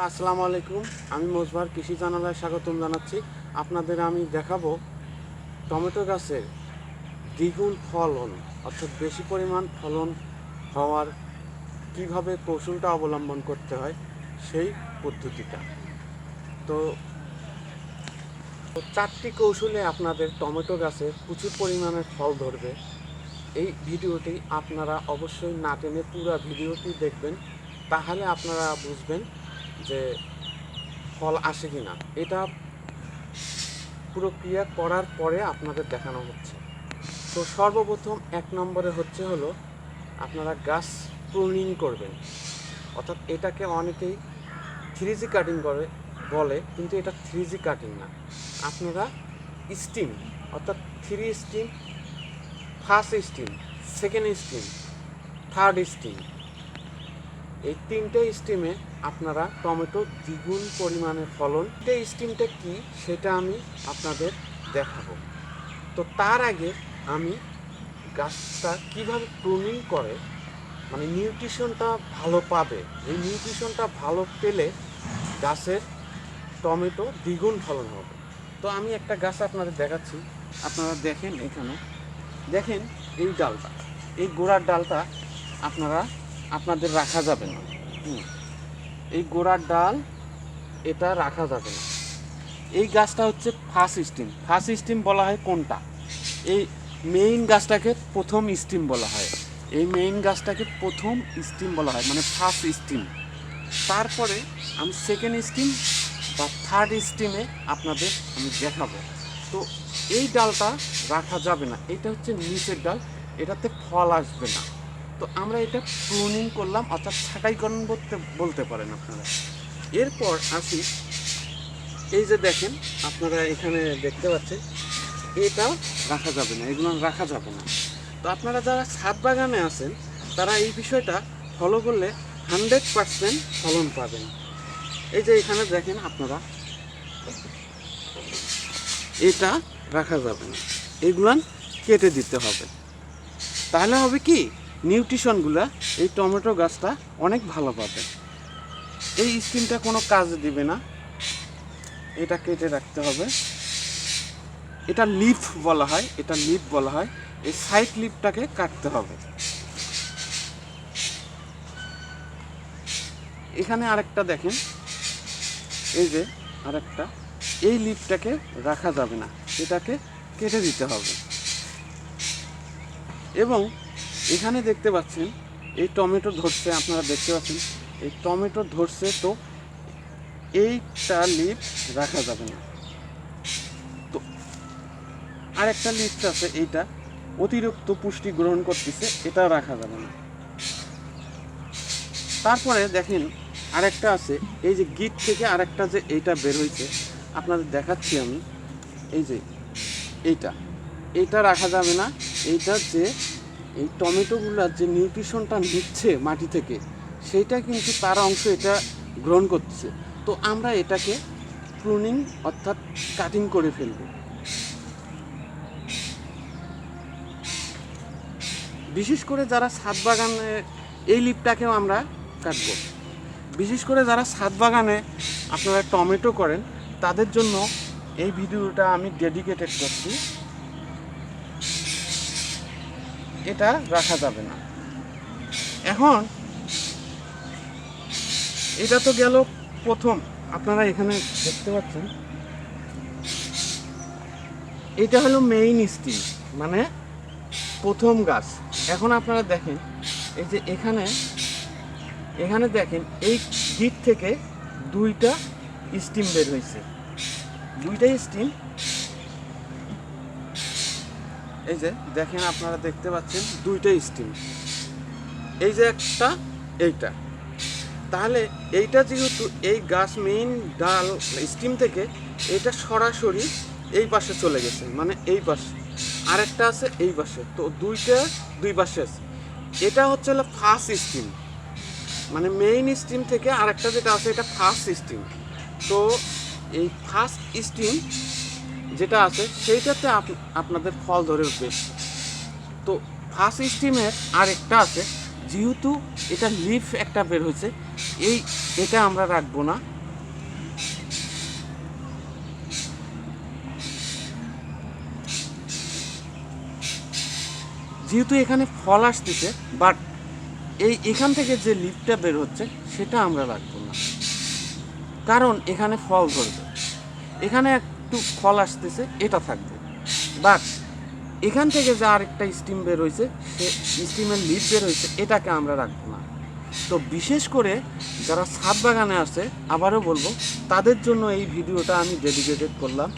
আসসালামু আলাইকুম। আমি মোজবার কৃষি জানালায় স্বাগতম জানাচ্ছি। আপনাদের আমি দেখাবো টমেটো গাছের দ্বিগুণ ফলন, অর্থাৎ বেশি পরিমাণ ফলন হওয়ার কীভাবে কৌশলটা অবলম্বন করতে হয় সেই পদ্ধতিটা। তো চারটি কৌশলে আপনাদের টমেটো গাছে প্রচুর পরিমাণে ফল ধরবে। এই ভিডিওটি আপনারা অবশ্যই না টেনে পুরো ভিডিওটি দেখবেন, তাহলে আপনারা বুঝবেন যে ফল আসে কি না, এটা প্রক্রিয়া করার পরে আপনাদের দেখানো হচ্ছে। তো সর্বপ্রথম এক নম্বরে হচ্ছে হলো, আপনারা গাছ প্রুনিং করবেন। অর্থাৎ এটাকে অনেকেই থ্রি জি কাটিং করে, বলে, কিন্তু এটা থ্রি জি কাটিং না। আপনারা স্টিম অর্থাৎ three steam first steam second steam third steam এই তিনটে স্টিমে আপনারা টমেটো দ্বিগুণ পরিমাণে ফলন। এই স্টিমটা কি সেটা আমি আপনাদের দেখাবো। তো তার আগে আমি গাছটা কীভাবে প্রুনিং করে মানে নিউট্রিশনটা ভালো পাবে, এই নিউট্রিশনটা ভালো পেলে গাছের টমেটো দ্বিগুণ ফলন হবে। তো আমি একটা গাছ আপনাদের দেখাচ্ছি। আপনারা দেখেন এখানে। দেখেন এই ডালটা, এই গোড়ার ডালটা আপনারা আপনাদের রাখা যাবে না। এই গোড়ার ডাল, এটা রাখা যাবে না। এই গাছটা হচ্ছে ফার্স্ট স্টিম ফার্স্ট স্টিম বলা হয় কোনটা? এই মেইন গাছটাকে প্রথম স্টিম বলা হয়। এই মেইন গাছটাকে প্রথম স্টিম বলা হয় মানে ফার্স্ট স্টিম তারপরে আমি সেকেন্ড স্টিম বা থার্ড স্টিমে আপনাদের আমি দেখাবো। তো এই ডালটা রাখা যাবে না। এটা হচ্ছে নিচের ডাল। এটাতে ফল আসবে না। তো আমরা এটা প্রুনিং করলাম, অর্থাৎ ছাঁটাইকরণ বলতে বলতে পারেন আপনারা। এরপর আসি, এই যে দেখেন, আপনারা এখানে দেখতে পাচ্ছেন এটাও রাখা যাবে না, এগুলো রাখা যাবে না। তো আপনারা যারা ছাদ বাগানে আছেন, তারা এই বিষয়টা ফলো করলে হান্ড্রেড পারসেন্ট ফলন পাবেন। এই যে এখানে দেখেন আপনারা, এটা রাখা যাবে না, এগুলান কেটে দিতে হবে। তাহলে হবে কি? নিউট্রিশনগুলা এই টমেটো গাছটা অনেক ভালো পাবে। এই স্কিনটা কোনো কাজ দিবে না। এটা কেটে রাখতে হবে। এটা লিফ বলা হয়, এটা লিফ বলা হয়। এই সাইড লিফটাকে কাটতে হবে। এখানে আরেকটা দেখেন। এই যে আরেকটা। এই লিফটাকে রাখা যাবে না। এটাকে কেটে দিতে হবে। এবং এখানে দেখতে পাচ্ছেন, এই টমেটো ধরছে, আপনারা দেখতে পাচ্ছেন, এই টমেটো ধরছে তো এইটা লিপ রাখা যাবে না। তো আরেকটা লিফট আছে এইটা, অতিরিক্ত পুষ্টি গ্রহণ করতেছে, এটা রাখা যাবে না। তারপরে দেখেন, আরেকটা আছে, এই যে গিট থেকে আরেকটা যে এইটা বের হয়েছে, আপনাদের দেখাচ্ছি আমি, এই যে এইটা এইটা রাখা যাবে না, এইটা যে এই টমেটোগুলার যে নিউট্রিশনটা নিচ্ছে মাটি থেকে, সেইটা কিন্তু তার অংশ এটা গ্রহণ করছে তো আমরা এটাকে প্রুনিং অর্থাৎ কাটিং করে ফেলব। বিশেষ করে যারা ছাদ বাগানে এই লিপটাকেও আমরা কাটব। বিশেষ করে যারা ছাদ বাগানে আপনারা টমেটো করেন, তাদের জন্য এই ভিডিওটা আমি ডেডিকেটেড করছি। এটা রাখা যাবে না। এখন এটা তো গেল প্রথম। আপনারা এখানে দেখতে পাচ্ছেন। এটা হলো মেইন স্টিম মানে প্রথম গাছ। এখন আপনারা দেখেন, এই যে এখানে এখানে দেখেন, এই গিট থেকে দুইটা স্টিম বের হয়েছে। দুইটা স্টিম এই যে দেখেন আপনারা দেখতে পাচ্ছেন দুইটা স্টিম। এই যে একটা, এইটা। তাহলে এইটা যেহেতু এই গাছ মেইন ডাল স্টিম থেকে, এটা সরাসরি এই পাশে চলে গেছে মানে এই পাশে। আরেকটা আছে এই পাশে, তো দুইটা দুই পাশে আছে। এটা হচ্ছে হলো ফার্স্ট স্টিম মানে মেইন স্টিম থেকে আরেকটা যেটা আছে, এটা ফার্স্ট স্টিম তো এই ফার্স্ট স্টিম যেটা আছে, সেইটাতে আপ- আপনাদের ফল ধরে উঠবে। তো ফার্স্ট স্টিমের আরেকটা আছে, যেহেতু এটা লিফ একটা বের হয়েছে, এই, এটা আমরা রাখব না। যেহেতু এখানে ফল আসতেছে বাট এই এখান থেকে যে লিফটা বের হচ্ছে, সেটা আমরা রাখব না। কারণ এখানে ফল ধরবে। এখানে একটু ফল আসতেছে, এটা থাকবে। বাট, এখান থেকে যে আরেকটা স্টিম বের হয়েছে সে স্টিমের লিড বের হয়েছে এটাকে আমরা রাখব না। তো বিশেষ করে যারা ছাদ বাগানে আছে, আবারও বলব, তাদের জন্য এই ভিডিওটা আমি ডেডিকেটেড করলাম।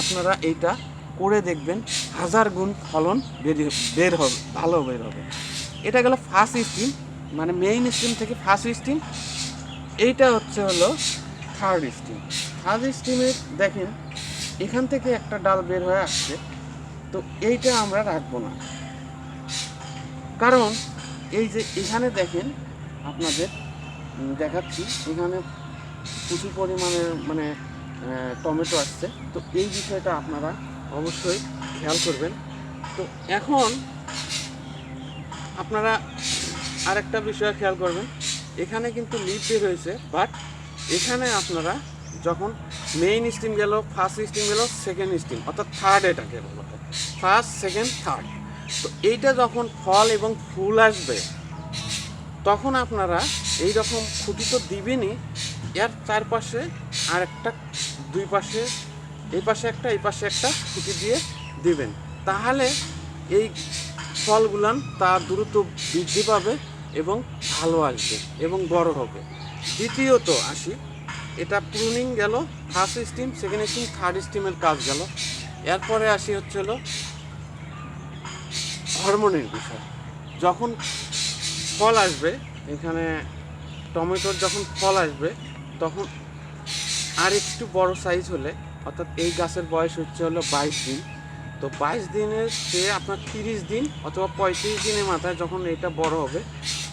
আপনারা এইটা করে দেখবেন, হাজার গুণ ফলন বেরিয়ে বের হবে, ভালো বের হবে। এটা গেল ফার্স্ট স্টিম মানে মেইন স্টিম থেকে ফার্স্ট স্টিম এইটা হচ্ছে হলো থার্ড স্টিম থার্ড স্টিমে দেখেন এখান থেকে একটা ডাল বের হয়ে আসছে। তো এইটা আমরা রাখব না। কারণ এই যে এখানে দেখেন, আপনাদের দেখাচ্ছি, এখানে প্রচুর পরিমাণে মানে টমেটো আসছে। তো এই বিষয়টা আপনারা অবশ্যই খেয়াল করবেন। তো এখন আপনারা আরেকটা বিষয় খেয়াল করবেন। এখানে কিন্তু লিড বের হয়েছে, বাট এখানে আপনারা যখন মেইন স্টিম গেল ফার্স্ট স্টিম গেল সেকেন্ড স্টিম অর্থাৎ থার্ড এটাকে বলা হয় ফার্স্ট সেকেন্ড থার্ড তো এইটা যখন ফল এবং ফুল আসবে, তখন আপনারা এই রকম খুঁটি তো দিবেনই, এর চারপাশে আর একটা দুই পাশে এই পাশে একটা এই পাশে একটা খুঁটি দিয়ে দিবেন। তাহলে এই ফলগুলান তার দ্রুত বৃদ্ধি পাবে এবং ভালো আসবে এবং বড় হবে। দ্বিতীয়ত আসি এটা প্রুনিং গেল first stem second stem third স্টিমের কাজ গেল। এরপরে আসি হচ্ছে হলো হরমোনের বিষয়। যখন ফল আসবে, এখানে টমেটোর যখন ফল আসবে, তখন আর একটু বড় সাইজ হলে, অর্থাৎ এই গাছের বয়স হচ্ছে হলো বাইশ দিন। তো বাইশ দিনের চেয়ে আপনার তিরিশ দিন অথবা পঁয়ত্রিশ দিনের মাথায় যখন এটা বড় হবে,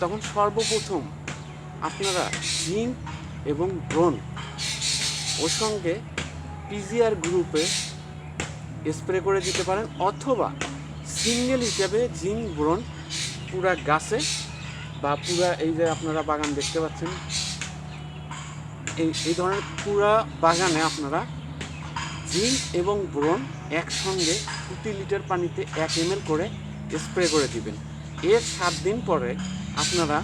তখন সর্বপ্রথম আপনারা জিঙ্ক এবং ব্রন ওর সঙ্গে পিজিআর গ্রুপে স্প্রে করে দিতে পারেন অথবা সিঙ্গেল হিসেবে জিঙ্ক ব্রোন পুরা গাছে বা পুরা এই যে আপনারা বাগান দেখতে পাচ্ছেন, এই এই ধরনের পুরা বাগানে আপনারা জিঙ্ক এবং ব্রোন একসঙ্গে প্রতি লিটার পানিতে এক এম করে স্প্রে করে দিবেন। এর সাত দিন পরে আপনারা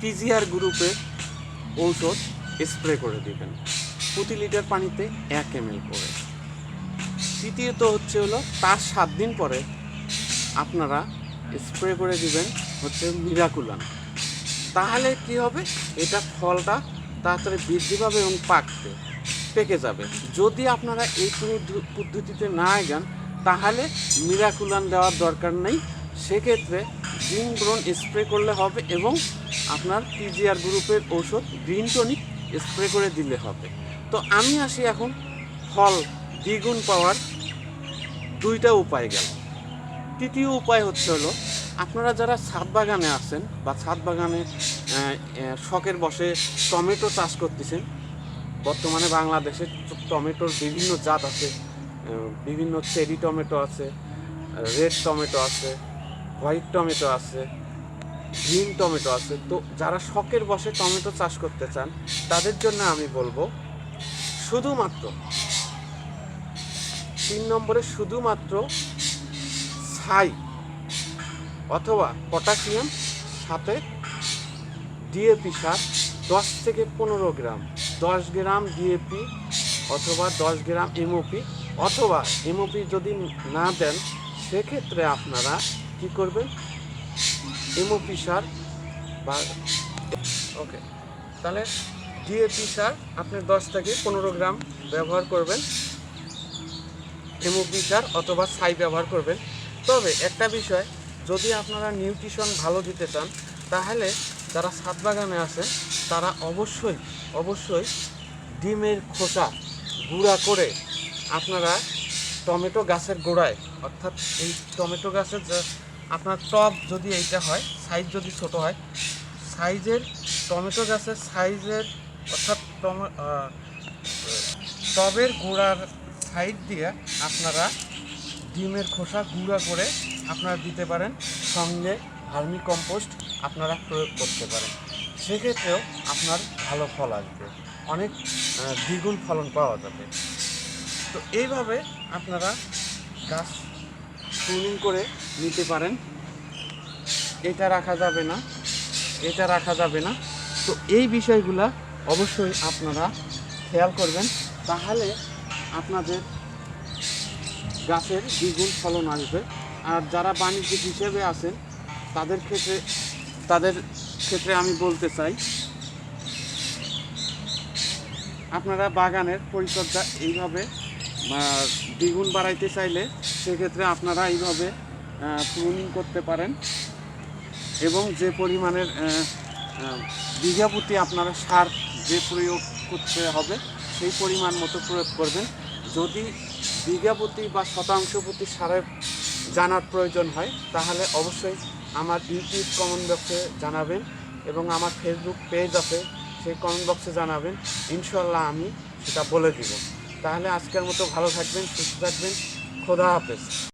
পিজিআর গ্রুপে ঔষধ স্প্রে করে দিবেন। প্রতি লিটার পানিতে এক এম এল করে। তৃতীয়ত হচ্ছে হলো, তার সাত দিন পরে আপনারা স্প্রে করে দিবেন হচ্ছে মিরাকুলান তাহলে কি হবে? এটা ফলটা তাড়াতাড়ি বৃদ্ধি পাবে এবং পাকবে পেকে যাবে। যদি আপনারা এই পদ্ধতিতে না যান তাহলে মিরাকুলান দেওয়ার দরকার নেই। সেক্ষেত্রে জিঙ্ক ব্রন স্প্রে করলে হবে এবং আপনার পিজিআর গ্রুপের ঔষধ গ্রিন টনিক স্প্রে করে দিলে হবে। তো আমি আসি এখন ফল দ্বিগুণ পাওয়ার দুইটা উপায় গেল। তৃতীয় উপায় হচ্ছে হলো, আপনারা যারা ছাদ বাগানে আছেন বা ছাদ বাগানে শখের বসে টমেটো চাষ করতেছেন, বর্তমানে বাংলাদেশে টমেটোর বিভিন্ন জাত আছে বিভিন্ন চেরি টমেটো আছে, রেড টমেটো আছে, হোয়াইট টমেটো আছে গ্রিন টমেটো আছে। তো যারা শখের বসে টমেটো চাষ করতে চান, তাদের জন্য আমি বলব, শুধুমাত্র তিন নম্বরে শুধুমাত্র ছাই অথবা পটাশিয়াম, সাথে ডিএপি সার, দশ থেকে পনেরো গ্রাম, দশ গ্রাম ডিএপি অথবা দশ গ্রাম এমওপি, অথবা এমওপি যদি না দেন, সেক্ষেত্রে আপনারা কি করবেন? এমওপি সার বা ওকে তাহলে ডিএপি সার আপনি দশ থেকে পনেরো গ্রাম ব্যবহার করবেন। এমওপি সার অথবা ছাই ব্যবহার করবেন। তবে একটা বিষয়, যদি আপনারা নিউট্রিশন ভালো দিতে চান, তাহলে যারা ছাদ বাগানে আছে, তারা অবশ্যই অবশ্যই ডিমের খোসা গুঁড়া করে আপনারা টমেটো গাছের গোড়ায়, অর্থাৎ এই টমেটো গাছের যে আপনার টব যদি এইটা হয় সাইজ যদি ছোট হয় সাইজের টমেটো গাছের সাইজের অর্থাৎ টবের গোড়ার সাইড দিয়ে আপনারা ডিমের খোসা গুঁড়া করে আপনারা দিতে পারেন। সঙ্গে ভার্মি কম্পোস্ট আপনারা প্রয়োগ করতে পারেন। সেক্ষেত্রেও আপনার ভালো ফল আসবে। অনেক দ্বিগুণ ফলন পাওয়া যাবে। তো এইভাবে আপনারা গাছ প্রুনিং করে নিতে পারেন। এটা রাখা যাবে না, এটা রাখা যাবে না। তো এই বিষয়গুলা অবশ্যই আপনারা খেয়াল করবেন। তাহলে আপনাদের গাছের দ্বিগুণ ফলন আসবে। আর যারা বাণিজ্যিক হিসেবে আছেন, তাদের ক্ষেত্রে তাদের ক্ষেত্রে আমি বলতে চাই, আপনারা বাগানের পরিচর্যা এইভাবে দ্বিগুণ বাড়াইতে চাইলে সেক্ষেত্রে আপনারা এইভাবে প্রুনিং করতে পারেন এবং যে পরিমাণের বিঘা প্রতি আপনারা সার যে প্রয়োগ করতে হবে, সেই পরিমাণ মতো প্রয়োগ করবেন। যদি বিঘা প্রতি বা শতাংশ প্রতি সারের জানার প্রয়োজন হয়, তাহলে অবশ্যই আমার ইউটিউব কমেন্ট বক্সে জানাবেন এবং আমার ফেসবুক পেজ আছে, সেই কমেন্ট বক্সে জানাবেন। ইনশাল্লাহ আমি সেটা বলে দিব। তাহলে আজকের মতো ভালো থাকবেন, সুস্থ থাকবেন। খোদা হাফেজ